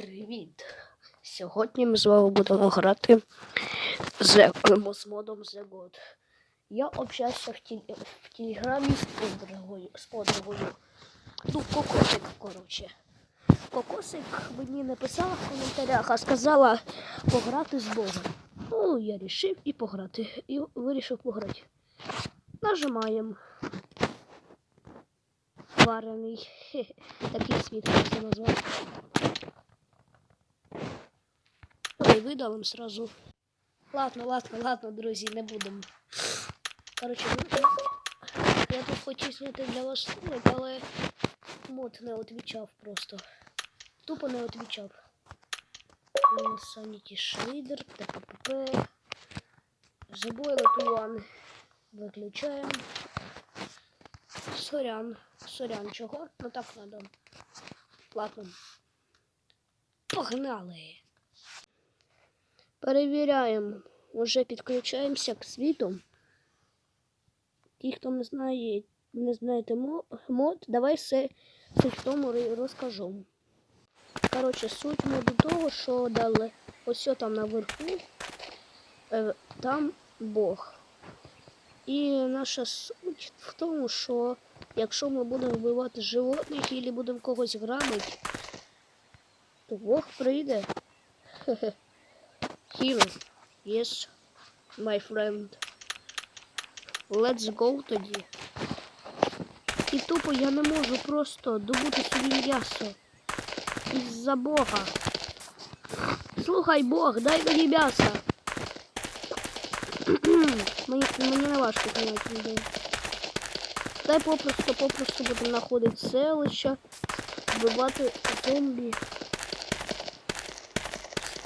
Привіт! Сьогодні ми з вами будемо грати з, з модом The God. Я общався в, тіль, в телеграмі з подругою, з подругою. Ну, кокосик, коротше. Кокосик мені написала в коментарях, а сказала пограти з Богом. Ну, я вирішив і пограти. І вирішив пограти. Нажимаємо. Варений. Такий світ це назвати. Ой, видалим сразу. Ладно, ладно, ладно, друзі, не будемо. Коротше, ну, я тут хотів зняти для вас ролик, але мод не відвічав просто. Тупо не відвічав. Sanity Shader, ТПП. Забойлет One. Виключаємо. Сорян. Сорян, чого? Ну так надо. Ладно. Погнали! Перевіряємо. Уже підключаємося к світу. Ті, хто не знає, не знаєте мод, давай все, тому розкажу. Коротше, суть моду того, що дали ось там наверху, е, там Бог. І наша суть в тому, що якщо ми будемо вбивати животних або будемо когось грабити, то Бог прийде. Хе-хе. Here. Yes, my friend. Let's go тоді. І тупо я не можу просто добути собі м'ясо. Із-за Бога. Слухай, Бог, дай мені м'ясо. мені, мені не важко поняти людей. Дай попросту, попросту будемо знаходити селища, вбивати зомбі.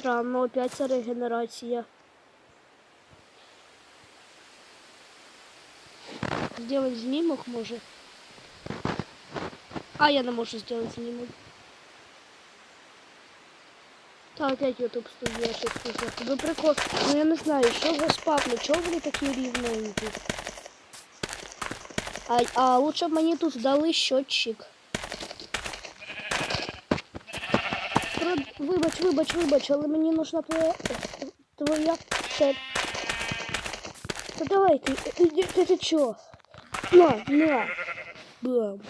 Странно, опять ця регенерація. Сделать знімок може. А, я не можу сделать знімок. Та опять YouTube студія щось сказав. Ви прикол. Ну я не знаю, що ви спавни, чого вони такі рівненькі? А, а лучше б мені тут дали щотчик. Вибач, вибач, вибач, але мені нужна твоя твоя це. Та давай ти, ти, ти, ти чо? На, на. Бам.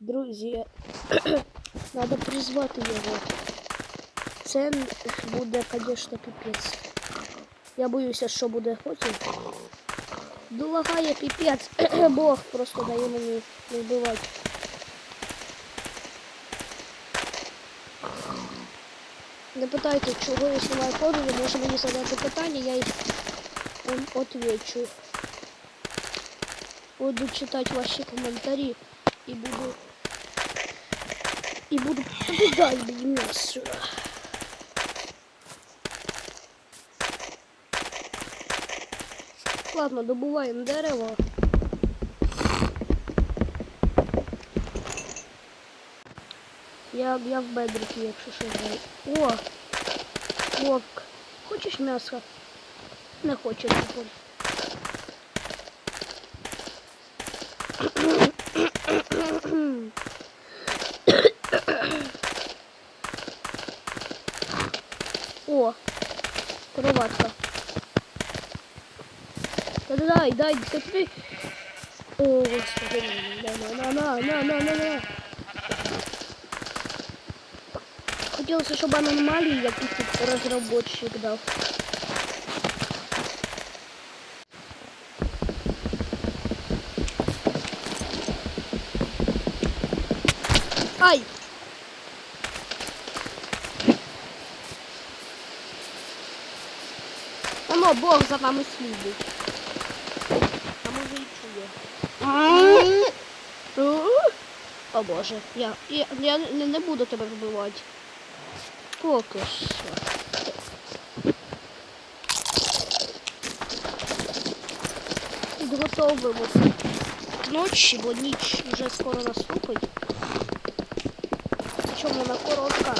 Друзі, треба призвати його. Це буде, звісно, піпець. Я боюся, що буде потім. Долагає піпець. Бог просто дає мені не вбивати. Не питайте, чого я знімаю подруги, може мені задати питання, я їх вам отвечу. Буду читати ваші коментарі і буду і буду побігати мені м'ясо. Ладно, добуваємо дерево. Я, я в бедрики, якщо що. О! Вовк. Хочеш м'ясо? Не хочу тепер. О! Кроватка. Та дай, дай, та ти. О, господи, на, на, на, на, на, на, на. Хотілося, щоб аномалії якийсь тут розробочик дав. Ай! Воно Бог за нами слідить. А може і чує. О боже, я, я, я не, не буду тебе вбивати. Поки що. Підготовимося. Ночі, бо ніч вже скоро наступить. Причому вона коротка.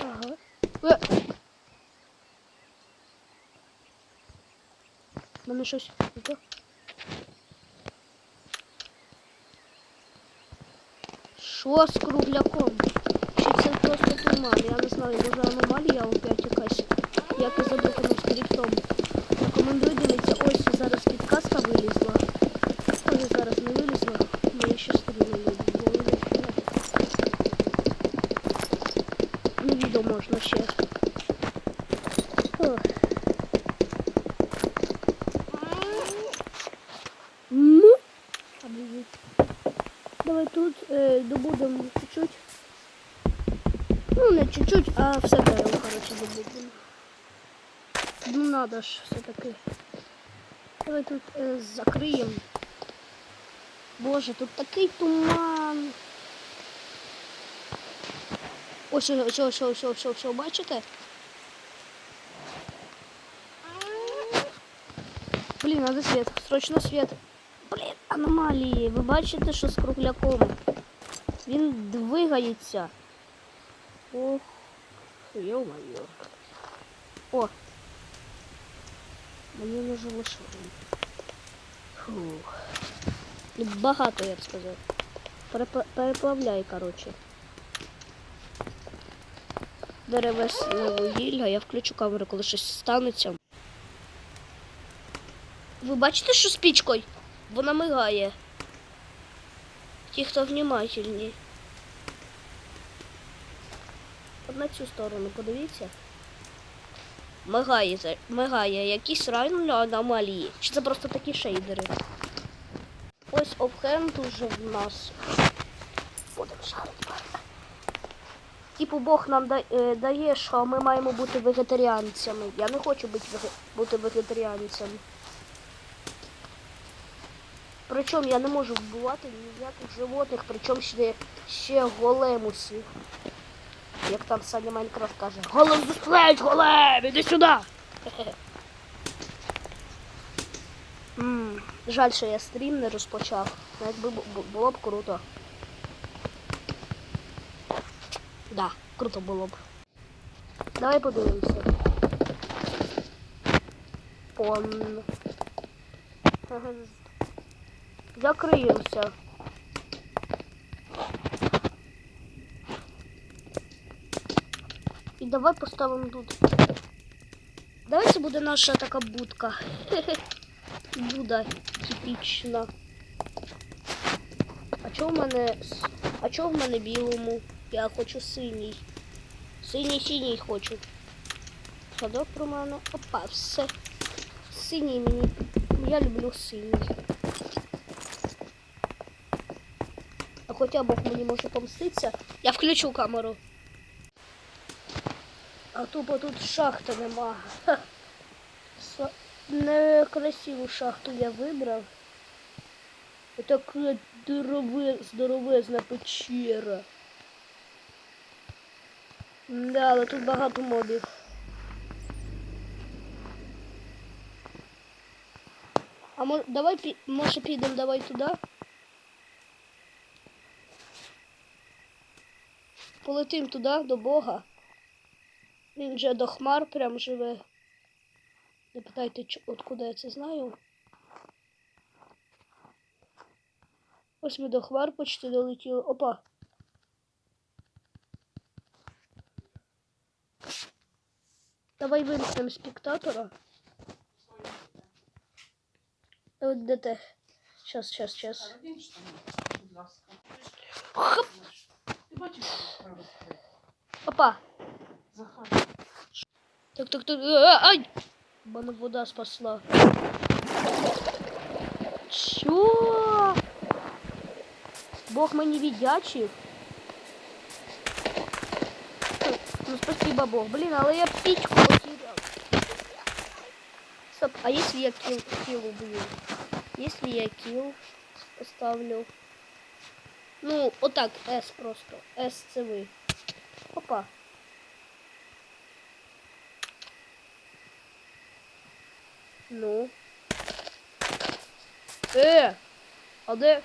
Ага. Е! Мене щось. не то. Що з кругляком? Чи це просто туман? Я не знаю, може аномалія опять якась. Як і заблокано скриптом. Рекомендую дивитися. Ось зараз підказка вилізла. Може зараз не вилізла. Мені ще стрімили. Ну, відео можна ще. Ох. Ну, обидеть. Давай тут е, добудемо чуть-чуть. Ну, не чуть-чуть, а все дерево, коротше, добудемо. Ну, надо ж все-таки. Давай тут е, закриємо. Боже, тут такий туман. Ось, ось, ось, ось, ось, ось, ось, бачите? Блін, надо світ, срочно світ. Блін, аномалії. Ви бачите, що з кругляком? Він двигається. Ох, йо-моє. О. Мені не залишило. Фух. Ну, Багато, я б сказав. Перепла- Переплавляй, коротше. Деревесне вугілля, я включу камеру, коли щось станеться. Ви бачите, що з пічкою? Вона мигає. Ті, хто внимательні. От на цю сторону подивіться. Мигає, мигає якісь реально аномалії. Чи це просто такі шейдери? Ось офхенд уже в нас. Будемо шарити. Типу Бог нам е, дає, що ми маємо бути вегетаріанцями. Я не хочу бути, веге- бути вегетаріанцем. Причому я не можу вбивати ніяких животних, причому ще, ще големусів. Як там Саня Майнкрафт каже, голем зустріч, голем, іди сюди. Жаль, що я стрім не розпочав. Бу- бу- було б круто. Да, круто було б. Давай подивимося. Пон. Закриємося. І давай поставимо тут. Давай це буде наша така будка. Буда типічна. А чого в мене. А чого в мене білому? Я хочу синій. Синій синій хочу. Садок про мене. Опа, все. Синій мені. Я люблю синій. А хоча Бог мені може помститися. Я включу камеру. А тупо тут шахти нема. Ха. Некрасиву шахту я вибрав. Така здоровезна печера. Да, але тут багато мобів. А мо- давай може підемо давай туди. Полетим туди, до Бога. Він же до хмар прям живе. Не питайте, откуда я це знаю. Ось ми до хмар почти долетіли. Опа. Давай вимкнемо спектатора. От де те. Щас, щас, щас. Хоп. Ти бачиш, що справа стоїть? Опа. Захар, Так, так, так. А, Ай! Мене вода спасла. Чо? Бог мені віддячив. Ну, спасибо, Бог. Блін, але я птичку потерял. Стоп, а если я килл, килл убью? Если я килл ставлю? Ну, отак, S просто. S це ви. Опа. Ну. Э! А де?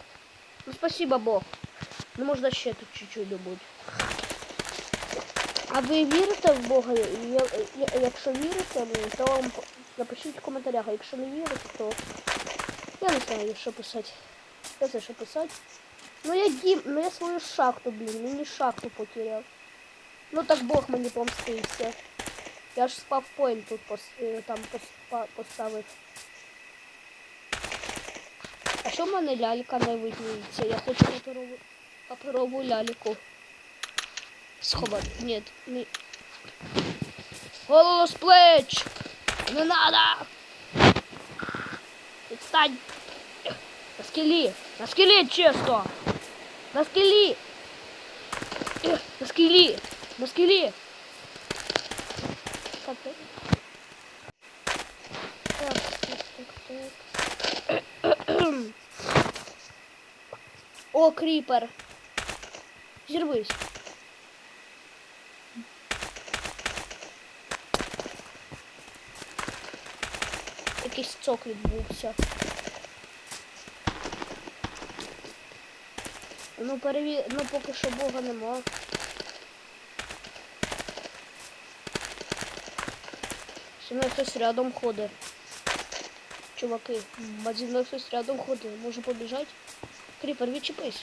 Ну спасибо, Бог. Ну можна ще тут чуть-чуть добути. А ви вірите в Бога? Якщо вірите, ну, то вам напишіть в коментарях. А якщо не вірите, то я не знаю, що писати. Я знаю, що писати. Ну я дім, ну я свою шахту, блін, мені шахту потеряв. Ну так Бог мені помстився. Я ж спав поінт тут пос, е, там пос- поставив. А що в мене лялька не видніється? Я хочу паперову, паперову ляльку. Сховати. Ні, ні. Голову плеч! Не надо! Відстань! На скелі! На скелі чисто! На скелі! На скелі! На скелі! Так, так. Так. О, кріпер! Зірвись! Якийсь цок відбувся. Ну, переві... ну поки що Бога нема. Зі мною хтось рядом ходить. Чуваки, зі мною хтось рядом ходить. Може побіжать? Кріпер, відчепись.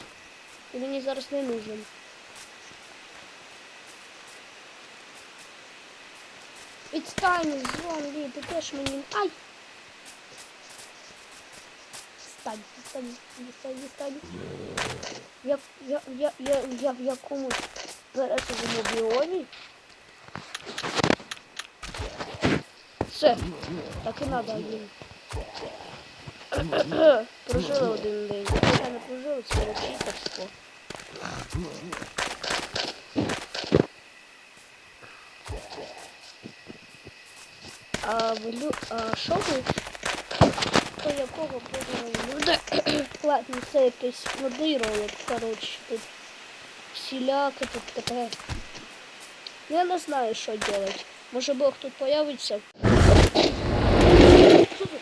Ти мені зараз не нужен. Відстань, зомбі, ти теж мені. Ай! Відстань, відстань, відстань, відстань. Я, я, я, я, я в якомусь пересовому біомі. Все, так і надо блін. Прожили один день. Я не прожили, це речительство. А в лю... А що ви? До якого люди? Ладно, це якийсь новий ролик, коротше. Тут всіляки, тут таке. Я не знаю, що робити. Може Бог тут появиться. Що це?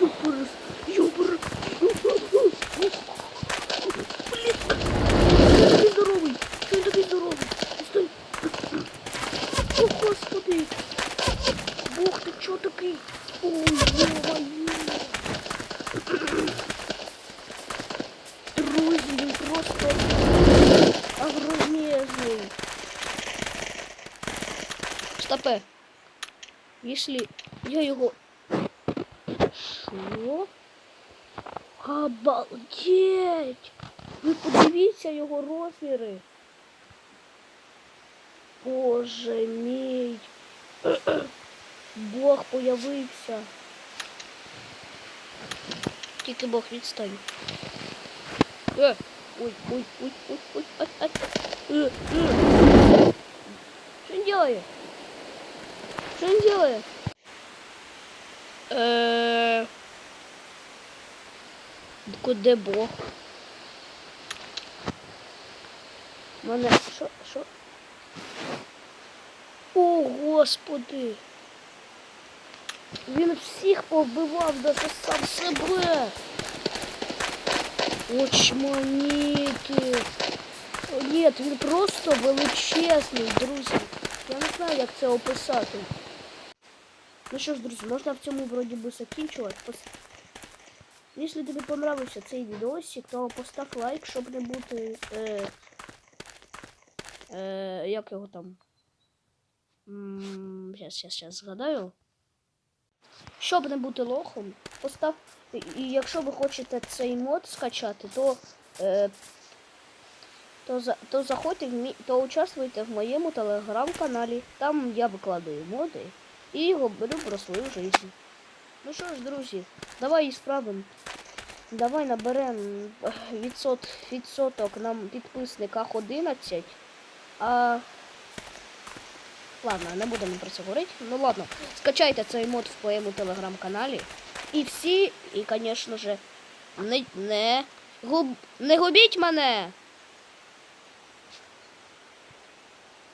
Юбрс, юбр. Блін. Він такий здоровий. Що він такий здоровий? Стой. О, господи. Бог, ти чого такий? Ой, ё-моё. Друзі, він просто огромезний. Стопе. Если я його... Що? Обалдеть! Ви подивіться його розміри. Боже мій. Бог появився. Тільки Бог відстань. Е, ой, ой, ой, ой, ой, ай, ай. Е, е. Що він делає? Що він делає? Е, Куди Бог? Мене що, що? О, Господи! Він всіх повбивав, даже сам себе. Очманіти. Ні, він просто величезний, друзі. Я не знаю, як це описати. Ну що ж, друзі, можна в цьому вроді би закінчувати. Якщо тобі понравився цей відосик, то постав лайк, щоб не бути. Е, е, як його там? Щас, щас, щас згадаю. Щоб не бути лохом, постав. І, якщо ви хочете цей мод скачати, то, е, то, за, то заходьте в мій, то участвуйте в моєму телеграм-каналі. Там я викладаю моди і говорю про свою життя. Ну що ж, друзі, давай і справимо. Давай наберемо відсот, відсоток нам підписниках 11. А Ладно, не будемо про це говорити. Ну ладно, скачайте цей мод в моєму телеграм-каналі. І всі, і, звісно ж, не, не, губ, не губіть мене!